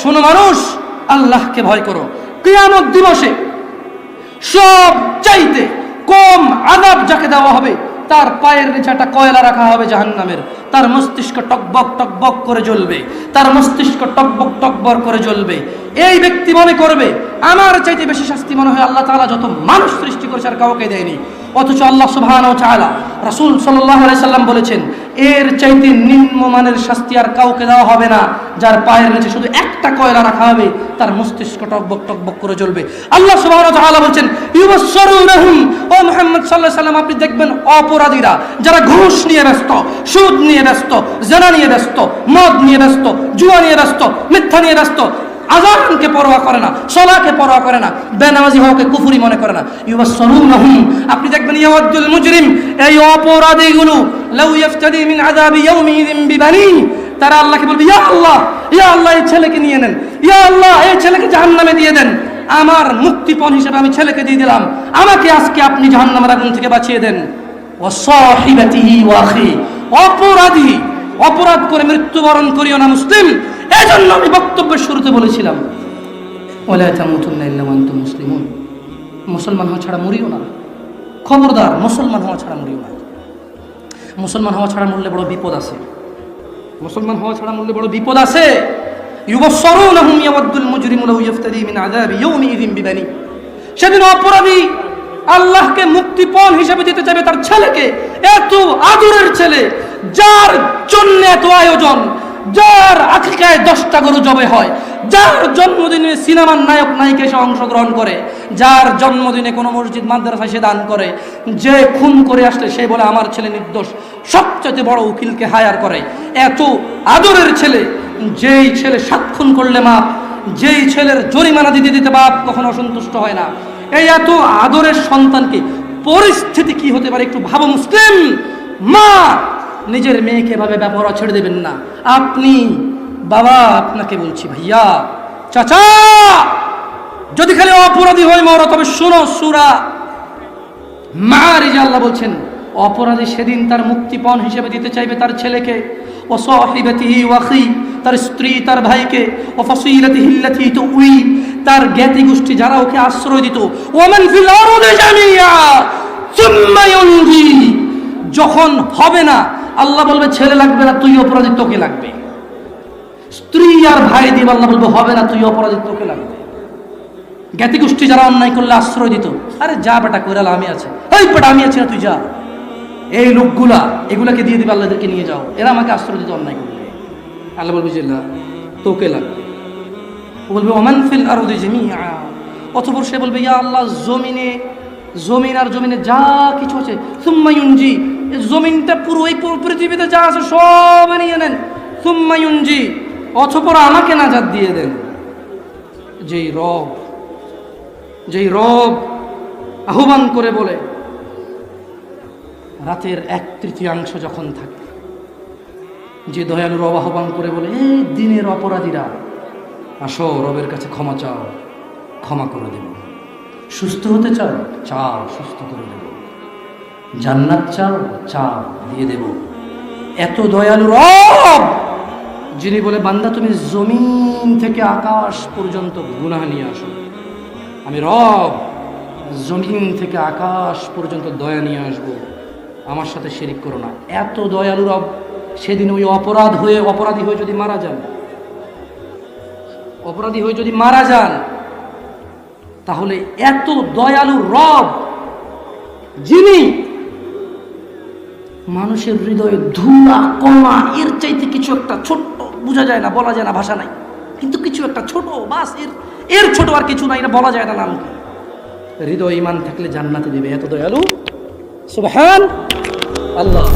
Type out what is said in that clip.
শোনো মানুষ, আল্লাহকে ভয় করো। কিয়ামত দিবসে সব চাইতে কম আদাব যাকে দেওয়া হবে, তার পায়ের নিচে একটা কয়লা রাখা হবে জাহান্নামের। তার মস্তিষ্ক টকবক টকবক করে জ্বলবে, তার মস্তিষ্ক টকবক টকবক করে জ্বলবে। এই ব্যক্তি মনে করবে, আমার চাইতে বেশি শাস্তি মনে হয় আল্লাহ তালা যত মানুষ সৃষ্টি করেছে আর কাউকে দেয়নি। অথচ আল্লাহ সুবহানাহু ওয়া তাআলা, রাসূল আলাইহি সাল্লাম বলেছেন, এর চাইতে নিম্নমানের শাস্তি আর কাউকে দেওয়া হবে না, যার পায়ের নিচে শুধু একটা কয়লা রাখা হবে, তার মস্তিষ্ক টকবক টকবক করে চলবে আল্লাহ তাআলা বলেন ইউবাসসিরুনহুম, ও মুহাম্মদ আলাইহি সাল্লাম, আপনি দেখবেন অপরাধীরা, যারা ঘুষ নিয়ে ব্যস্ত, সুদ নিয়ে ব্যস্ত, জেনা নিয়ে ব্যস্ত, মদ নিয়ে ব্যস্ত, জুয়া নিয়ে ব্যস্ত, মিথ্যা নিয়ে ব্যস্ত আজানকে পরোয়া করে না, সলাকে পরোয়া করে না, বেনামাজি হওয়াকে কুফুরি মনে করে না। ইউবা ইউবাসসিরুনহুম আপনি দেখবেন ইয়াওয়াদুল মুজরিম, এই অপরাধীগুলো লাউ ইফতাদি মিন আযাবি ইয়াউমিযিন বিবানি, তারা আল্লাহকে বলবে, ইয়া আল্লাহ ইয়া আল্লাহ, এই ছেলেকে নিয়ে নেন। ইয়া আল্লাহ, এই ছেলেকে জাহান্নামে দিয়ে দেন। আমার মুক্তিপণ হিসেবে আমি ছেলেকে দিয়ে দিলাম। আমাকে আজকে আপনি জাহান্নামের আগুন থেকে বাঁচিয়ে দেন। অপরাধী, অপরাধ করে মৃত্যুবরণ করিও না মুসলিম। এজন্য আমি বক্তব্যের শুরুতে বলেছিলাম, ওয়ালা তামুতুন্না ইল্লা মুসলিমুন। মুসলমান হওয়া ছাড়া মরিও না। খবরদার মুসলমান হওয়া ছাড়া মরিও না। মুসলমান হওয়া ছাড়া মরলে বড় বিপদ আছে। মুসলমান হওয়া ছাড়া মরলে বড় বিপদ আছে। ইউবসরুনহুম ইয়াওয়াদ্দুল মুজরিমু লাউ ইফতাদি মিন আযাবি ইয়াউমিযিন বিবানি। সেদিন অপরাধী আল্লাহকে মুক্তিপণ হিসেবে দিতে চাইবে তার ছেলেকে, এত আদরের ছেলে, যার জন্য এত আয়োজন যার আখিকায় দশটা গরু জবে হয়, যার জন্মদিনে সিনেমার নায়ক নায়িকা এসে অংশগ্রহণ করে, যার জন্মদিনে কোনো মসজিদ মাদ্রাসায় সে দান করে, যে খুন করে আসলে সে বলে, আমার ছেলে নির্দোষ সবচেয়ে বড় উকিলকে হায়ার করে। এত আদরের ছেলে, যেই ছেলে সাত খুন করলে মাপ, যেই ছেলের জরিমানা দিতে দিতে বাপ কখনো অসন্তুষ্ট হয় না। এই এত আদরের সন্তানকে পরিস্থিতি কি হতে পারে একটু ভাবো, মুসলিম মা, নিজের মেয়েকে এভাবে ব্যাপারা ছেড়ে দেবেন না। আপনি, বাবা, আপনাকে বলছি ভাইয়া, চাচা! যদি খালি অপরাধী হয় মরো, তবে শোনো সুরা। মারিজা আল্লাহ বলছেন, অপরাধী সেদিন তার মুক্তিপণ হিসেবে দিতে চাইবে তার ছেলেকে। ও সাহিবাতিহি তার স্ত্রী, তার ভাইকে। ও ফাসিলাতিহি আল্লাতী তুই তার জ্ঞাতি গোষ্ঠী যারা ওকে আশ্রয় দিত। ওমান ফিল আরদি জামিয়া যখন হবে না আল্লাহ বলবে, ছেলে লাগবে না, তুই অপরাধী, তোকে লাগবে। স্ত্রী আর ভাই দিয়ে আল্লাহ বলবে, হবে না, তুই অপরাধী, তোকে লাগবে। জ্ঞাতি গোষ্ঠী যারা অন্যায় করলে আশ্রয় দিত, আরে যা বেটা কইরালা আমি আছে। এই বেটা, আমি আছি না, তুই যা। এই লোকগুলা, এগুলাকে দিয়ে দিবে আল্লাহদেরকে নিয়ে যাও। এরা আমাকে আশ্রয় দিত অন্যায় করলে। আল্লাহ বলবে, যে তোকে লাগবে। ও বলবে, ওমান ফিল আর জামিআ। অথবা সে বলবে, ইয়া আল্লাহ, জমিনে জমিন আর জমিনে যা কিছু আছে সুম্মায়ুনজি এই জমিনটা পুরো এই পৃথিবীতে যা আছে সব নিয়ে নেন। সুম্মায়ুনজি অথপর আমাকে নাজাদ দিয়ে দেন। যেই রব যেই রব আহ্বান করে বলে, রাতের এক তৃতীয়াংশ যখন থাকে, যে দয়ালু রব আহ্বান করে বলে, এই দিনের অপরাধীরা, আসো রবের কাছে ক্ষমা চাও, ক্ষমা করে দেব। সুস্থ হতে চাও চাও সুস্থ করে দেব। জান্নাত চাও চাও দিয়ে দেব। এত দয়ালু রব, যিনি বলে, বান্দা, তুমি জমিন থেকে আকাশ পর্যন্ত গুনাহ নিয়ে আসো। আমি রব, জমিন থেকে আকাশ পর্যন্ত দয়া নিয়ে আসব। আমার সাথে শিরিক করো না। এত দয়ালু রব, সেদিন ওই অপরাধ হয়ে, অপরাধী হয়ে যদি মারা যান, অপরাধী হয়ে যদি মারা যান তাহলে এত দয়ালু রব যিনি মানুষের হৃদয়ে ধুলা কমা এর চাইতে কিছু একটা ছোট্ট, বোঝা যায় না, বলা যায় না, ভাষা নাই। কিন্তু কিছু একটা ছোট, বাস, এর এর ছোট আর কিছু নাই না, বলা যায় না নাম। হৃদয় ইমান থাকলে জান্নাতে দেবে, এত দয়ালু? সুবহান আল্লাহ।